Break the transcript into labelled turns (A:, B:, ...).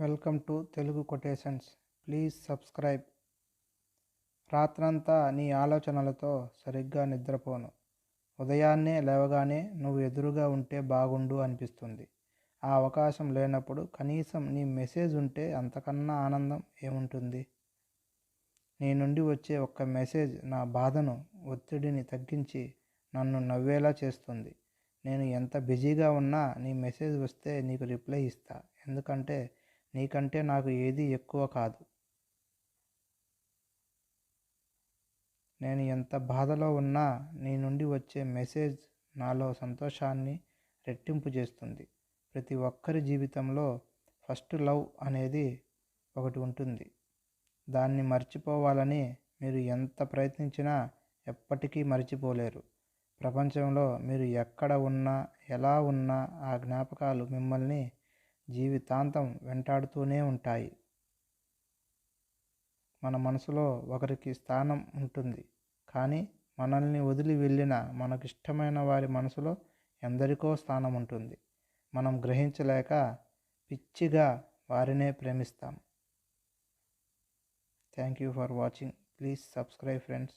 A: Welcome to Telugu quotations. Please subscribe. రాత్రంతా నీ ఆలోచనలతో సరిగ్గా నిద్రపోను. ఉదయాన్నే లేవగానే నువ్వు ఎదురుగా ఉంటే బాగుండు అనిపిస్తుంది. ఆ అవకాశం లేనప్పుడు కనీసం నీ మెసేజ్ ఉంటే అంతకన్నా ఆనందం ఏముంటుంది? నీ నుండి వచ్చే ఒక్క మెసేజ్ నా బాధను ఒత్తిడిని తగ్గించి నన్ను నవ్వేలా చేస్తుంది. నేను ఎంత బిజీగా ఉన్నా నీ మెసేజ్ వస్తే నీకు రిప్లై ఇస్తా. ఎందుకంటే నీకంటే నాకు ఏది ఎక్కువ కాదు. నేను ఎంత బాధలో ఉన్నా నీ నుండి వచ్చే మెసేజ్ నాలో సంతోషాన్ని రెట్టింపు చేస్తుంది. ప్రతి ఒక్కరి జీవితంలో ఫస్ట్ లవ్ అనేది ఒకటి ఉంటుంది. దాన్ని మర్చిపోవాలని మీరు ఎంత ప్రయత్నించినా ఎప్పటికీ మర్చిపోలేరు. ప్రపంచంలో మీరు ఎక్కడ ఉన్నా ఎలా ఉన్నా ఆ జ్ఞాపకాలు మిమ్మల్ని జీవితాంతం వెంటాడుతూనే ఉంటాయి. మన మనసులో ఒకరికి స్థానం ఉంటుంది. కానీ మనల్ని వదిలి వెళ్ళిన మనకిష్టమైన వారి మనసులో ఎందరికో స్థానం ఉంటుంది. మనం గ్రహించలేక పిచ్చిగా వారినే ప్రేమిస్తాం. Thank you for watching please subscribe friends